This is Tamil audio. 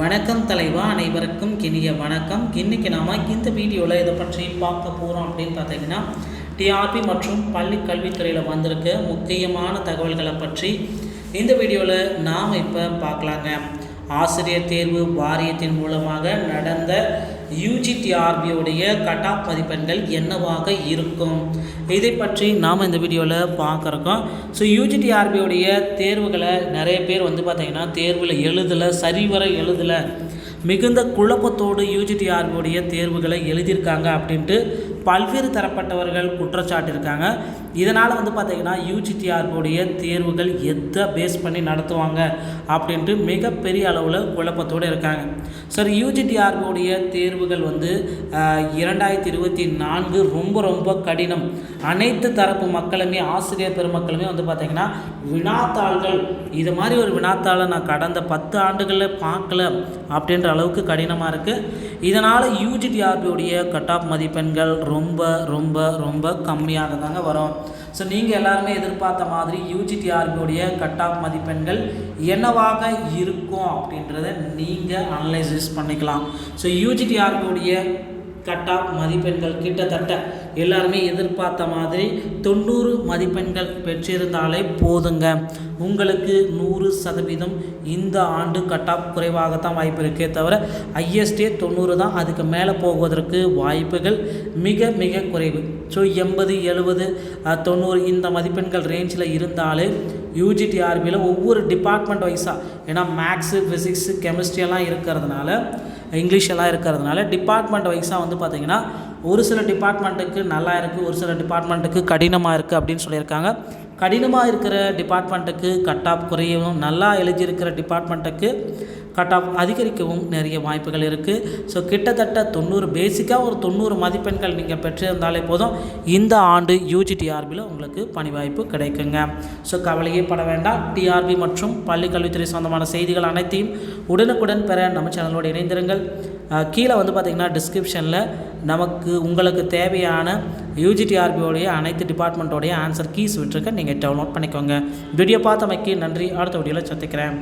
வணக்கம் தலைவா அனைவருக்கும் கிணிய வணக்கம். இன்னைக்கு நாம் இந்த வீடியோவில் இதை பற்றி பார்க்க போகிறோம் அப்படின்னு பார்த்தீங்கன்னா டிஆர்பி மற்றும் பள்ளி கல்வித்துறையில் வந்திருக்க முக்கியமான தகவல்களை பற்றி இந்த வீடியோவில் நாம் இப்போ பார்க்கலாங்க. ஆசிரியர் தேர்வு வாரியத்தின் மூலமாக நடந்த யூஜிடிஆர்பியோடைய கட் ஆஃப் மதிப்பெண்கள் என்னவாக இருக்கும்? இதை பற்றி நாம் இந்த வீடியோவில் பார்க்குறோம். ஸோ யூஜிடிஆர்பியோடைய தேர்வுகளை நிறைய பேர் வந்து பார்த்திங்கன்னா தேர்வில் எழுதலை சரிவர எழுதலை. மிகுந்த குழப்பத்தோடு யூஜிடிஆர்பியோடைய தேர்வுகளை எழுதியிருக்காங்க அப்படின்ட்டு பல்வேறு தரப்பட்டவர்கள் குற்றச்சாட்டிருக்காங்க. இதனால் வந்து பார்த்திங்கன்னா யூஜிடிஆர்புடைய தேர்வுகள் எதை பேஸ் பண்ணி நடத்துவாங்க அப்படின்ட்டு மிகப்பெரிய அளவில் குழப்பத்தோடு இருக்காங்க. சார் யூஜிடிஆர்புடைய தேர்வுகள் வந்து இரண்டாயிரத்தி இருபத்தி நான்கு ரொம்ப ரொம்ப கடினம். அனைத்து தரப்பு மக்களுமே ஆசிரியர் பெருமக்களுமே வந்து பார்த்திங்கன்னா வினாத்தாள்கள். இது மாதிரி ஒரு வினாத்தாளை நான் கடந்த பத்து ஆண்டுகளில் பார்க்கல அப்படின்ற அளவுக்கு கடினமாக இருக்குது இதனால் யூஜிடிஆர்பியுடைய கட் ஆஃப் மதிப்பெண்கள் ரொம்ப ரொம்ப ரொம்ப கம்மியாக தாங்க வரும். ஸோ நீங்கள் எல்லாருமே எதிர்பார்த்த மாதிரி யூஜிடிஆர்பியோடைய கட் ஆஃப் மதிப்பெண்கள் என்னவாக இருக்கும் அப்படின்றத நீங்கள் அனலைசிஸ் பண்ணிக்கலாம். ஸோ யூஜிடிஆர்பியோடைய கட் ஆஃப் மதிப்பெண்கள் கிட்டத்தட்ட எல்லாருமே எதிர்பார்த்த மாதிரி தொண்ணூறு மதிப்பெண்கள் பெற்றிருந்தாலே போதுங்க. உங்களுக்கு நூறு சதவீதம் இந்த ஆண்டு கட் ஆஃப் குறைவாகத்தான் வாய்ப்பு இருக்கே தவிர ஐஎஸ்டே தொண்ணூறு தான். அதுக்கு மேலே போவதற்கு வாய்ப்புகள் மிக மிக குறைவு. ஸோ எண்பது எழுபது தொண்ணூறு இந்த மதிப்பெண்கள் ரேஞ்சில் இருந்தாலே யூஜிடிஆர்பியில் ஒவ்வொரு டிபார்ட்மெண்ட் வைஸாக ஏன்னா மேக்ஸு ஃபிசிக்ஸு கெமிஸ்ட்ரி எல்லாம் இருக்கிறதுனால இங்கிலீஷ் எல்லாம் இருக்கிறதுனால டிபார்ட்மெண்ட் வைஸாக வந்து பார்த்திங்கன்னா ஒரு சில டிபார்ட்மெண்ட்டுக்கு நல்லா இருக்குது ஒரு சில டிபார்ட்மெண்ட்டுக்கு கடினமாக இருக்குது அப்படின்னு சொல்லியிருக்காங்க. கடினமாக இருக்கிற டிபார்ட்மெண்ட்டுக்கு கட் ஆஃப் குறையவும் நல்லா எழுதியிருக்கிற டிபார்ட்மெண்ட்டுக்கு கட் ஆஃப் அதிகரிக்கவும் நிறைய வாய்ப்புகள் இருக்குது ஸோ கிட்டத்தட்ட தொண்ணூறு பேசிக்காக ஒரு தொண்ணூறு மதிப்பெண்கள் நீங்கள் பெற்றிருந்தாலே போதும் இந்த ஆண்டு யூஜி டிஆர்பியில் உங்களுக்கு பணி வாய்ப்பு கிடைக்குங்க. ஸோ கவலையே பட வேண்டாம். டிஆர்பி மற்றும் பள்ளி கல்வித்துறை சொந்தமான செய்திகள் அனைத்தையும் உடனுக்குடன் பெற நம்ம சேனலோடு இணைந்திருங்கள். கீழே வந்து பார்த்திங்கன்னா டிஸ்கிரிப்ஷனில் நமக்கு உங்களுக்கு தேவையான யூஜிடிஆர்பியோடைய அனைத்து டிபார்ட்மெண்ட்டோடைய ஆன்சர் கீஸ் விட்டுருக்க நீங்கள் டவுன்லோட் பண்ணிக்கோங்க. வீடியோ பார்த்தமைக்கு நன்றி. அடுத்த வீடியோவில் சந்திக்கிறேன்.